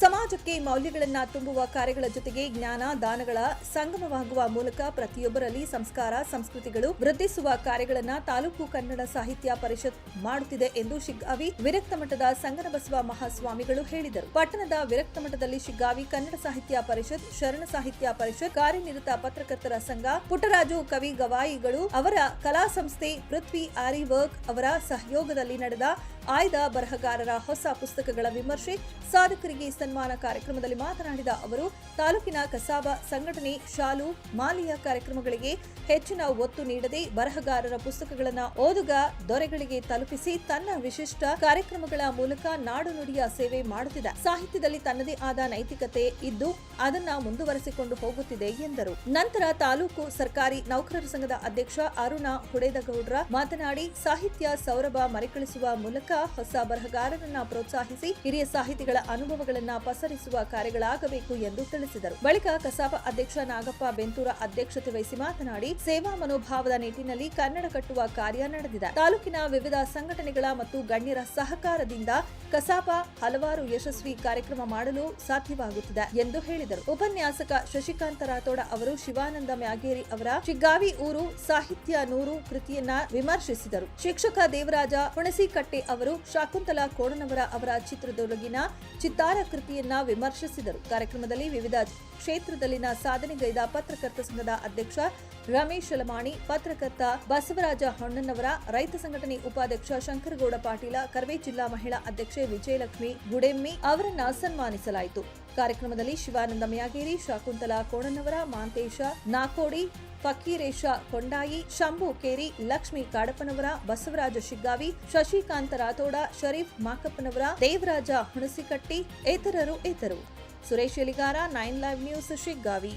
ಸಮಾಜಕ್ಕೆ ಮೌಲ್ಯಗಳನ್ನು ತುಂಬುವ ಕಾರ್ಯಗಳ ಜೊತೆಗೆ ಜ್ಞಾನ, ದಾನಗಳ ಸಂಗಮವಾಗುವ ಮೂಲಕ ಪ್ರತಿಯೊಬ್ಬರಲ್ಲಿ ಸಂಸ್ಕಾರ, ಸಂಸ್ಕೃತಿಗಳು ವೃದ್ಧಿಸುವ ಕಾರ್ಯಗಳನ್ನು ತಾಲೂಕು ಕನ್ನಡ ಸಾಹಿತ್ಯ ಪರಿಷತ್ ಮಾಡುತ್ತಿದೆ ಎಂದು ಶಿಗ್ಗಾವಿ ವಿರಕ್ತ ಮಠದ ಸಂಗನಬಸವ ಮಹಾಸ್ವಾಮಿಗಳು ಹೇಳಿದರು. ಪಟ್ಟಣದ ವಿರಕ್ತ ಮಠದಲ್ಲಿ ಶಿಗ್ಗಾವಿ ಕನ್ನಡ ಸಾಹಿತ್ಯ ಪರಿಷತ್, ಶರಣ ಸಾಹಿತ್ಯ ಪರಿಷತ್, ಕಾರ್ಯನಿರತ ಪತ್ರಕರ್ತರ ಸಂಘ, ಪುಟ್ಟರಾಜು ಕವಿ ಗವಾಯಿಗಳು, ಅವರ ಕಲಾ ಸಂಸ್ಥೆ ಪೃಥ್ವಿ ಆರಿ ವರ್ಕ್ ಅವರ ಸಹಯೋಗದಲ್ಲಿ ನಡೆದ ಆಯ್ದ ಬರಹಗಾರರ ಹೊಸ ಪುಸ್ತಕಗಳ ವಿಮರ್ಶೆ ಸಾಧಕರಿಗೆ ಸನ್ಮಾನ ಕಾರ್ಯಕ್ರಮದಲ್ಲಿ ಮಾತನಾಡಿದ ಅವರು, ತಾಲೂಕಿನ ಕಸಾಬ ಸಂಘಟನೆ ಶಾಲು, ಮಾಲಿಯ ಕಾರ್ಯಕ್ರಮಗಳಿಗೆ ಹೆಚ್ಚಿನ ಒತ್ತು ನೀಡದೆ ಬರಹಗಾರರ ಪುಸ್ತಕಗಳನ್ನು ಓದುಗ ದೊರೆಗಳಿಗೆ ತಲುಪಿಸಿ ತನ್ನ ವಿಶಿಷ್ಟ ಕಾರ್ಯಕ್ರಮಗಳ ಮೂಲಕ ನಾಡು ನುಡಿಯ ಸೇವೆ ಮಾಡುತ್ತಿದೆ. ಸಾಹಿತ್ಯದಲ್ಲಿ ತನ್ನದೇ ಆದ ನೈತಿಕತೆ ಇದ್ದು ಅದನ್ನ ಮುಂದುವರೆಸಿಕೊಂಡು ಹೋಗುತ್ತಿದೆ ಎಂದರು. ನಂತರ ತಾಲೂಕು ಸರ್ಕಾರಿ ನೌಕರರ ಸಂಘದ ಅಧ್ಯಕ್ಷ ಅರುಣ ಹುಡೇದಗೌಡ್ರ ಮಾತನಾಡಿ, ಸಾಹಿತ್ಯ ಸೌರಭ ಮರಿಕಳಿಸುವ ಮೂಲಕ ಹೊಸ ಬರಹಗಾರರನ್ನ ಪ್ರೋತ್ಸಾಹಿಸಿ ಹಿರಿಯ ಸಾಹಿತಿಗಳ ಅನುಭವಗಳನ್ನ ಪಸರಿಸುವ ಕಾರ್ಯಗಳಾಗಬೇಕು ಎಂದು ತಿಳಿಸಿದರು. ಬಳಿಕ ಕಸಾಪ ಅಧ್ಯಕ್ಷ ನಾಗಪ್ಪ ಬೆಂತೂರ ಅಧ್ಯಕ್ಷತೆ ವಹಿಸಿ ಮಾತನಾಡಿ, ಸೇವಾ ಮನೋಭಾವದ ನಿಟ್ಟಿನಲ್ಲಿ ಕನ್ನಡ ಕಟ್ಟುವ ಕಾರ್ಯ ನಡೆದಿದೆ. ತಾಲೂಕಿನ ವಿವಿಧ ಸಂಘಟನೆಗಳ ಮತ್ತು ಗಣ್ಯರ ಸಹಕಾರದಿಂದ ಕಸಾಪ ಹಲವಾರು ಯಶಸ್ವಿ ಕಾರ್ಯಕ್ರಮ ಮಾಡಲು ಸಾಧ್ಯವಾಗುತ್ತಿದೆ ಎಂದು ಹೇಳಿದರು. ಉಪನ್ಯಾಸಕ ಶಶಿಕಾಂತ ರಾಥೋಡ ಅವರು ಶಿವಾನಂದ ಮ್ಯಾಗೇರಿ ಅವರ ಚಿಗ್ಗಾವಿ ಊರು ಸಾಹಿತ್ಯ ನೂರು ಕೃತಿಯನ್ನ ವಿಮರ್ಶಿಸಿದರು. ಶಿಕ್ಷಕ ದೇವರಾಜ ಹುಣಸಿಕಟ್ಟೆ ಅವರು ಶಾಕುಂತಲಾ ಕೋಣನವರ ಅವರ ಚಿತ್ರದೊಳಗಿನ ಚಿತ್ತಾರ ಕೃತಿಯನ್ನ ವಿಮರ್ಶಿಸಿದರು. ಕಾರ್ಯಕ್ರಮದಲ್ಲಿ ವಿವಿಧ ಕ್ಷೇತ್ರದಲ್ಲಿನ ಸಾಧನೆಗೈದ ಪತ್ರಕರ್ತ ಸಂಘದ ಅಧ್ಯಕ್ಷ ರಮೇಶ್ ಅಲಮಾಣಿ ಪತ್ರಕರ್ತ ಬಸವರಾಜ ಹೊಣ್ಣನವರ, ರೈತ ಸಂಘಟನೆ ಉಪಾಧ್ಯಕ್ಷ ಶಂಕರಗೌಡ ಪಾಟೀಲ, ಕರ್ವೆ ಜಿಲ್ಲಾ ಮಹಿಳಾ ಅಧ್ಯಕ್ಷೆ ವಿಜಯಲಕ್ಷ್ಮಿ ಗುಡೆಮ್ಮಿ ಅವರನ್ನ ಸನ್ಮಾನಿಸಲಾಯಿತು. ಕಾರ್ಯಕ್ರಮದಲ್ಲಿ ಶಿವಾನಂದ ಮ್ಯಾಗೇರಿ, ಶಾಕುಂತಲಾ ಕೋಣನವರ, ಮಾಂತೇಶ ನಾಕೋಡಿ, ಫಕೀರೇಶ ಕೊಂಡಾಯಿ, ಶಂಭು ಕೇರಿ, ಲಕ್ಷ್ಮಿ ಕಾಡಪ್ಪನವರ, ಬಸವರಾಜ ಶಿಗ್ಗಾವಿ, ಶಶಿಕಾಂತ ರಾಥೋಡ, ಶರೀಫ್ ಮಾಕಪ್ಪನವರ, ದೇವರಾಜ ಹುಣಸಿಕಟ್ಟಿ ಇತರರು ಇತರು Suresh Eligar, nine live news Shiggavi.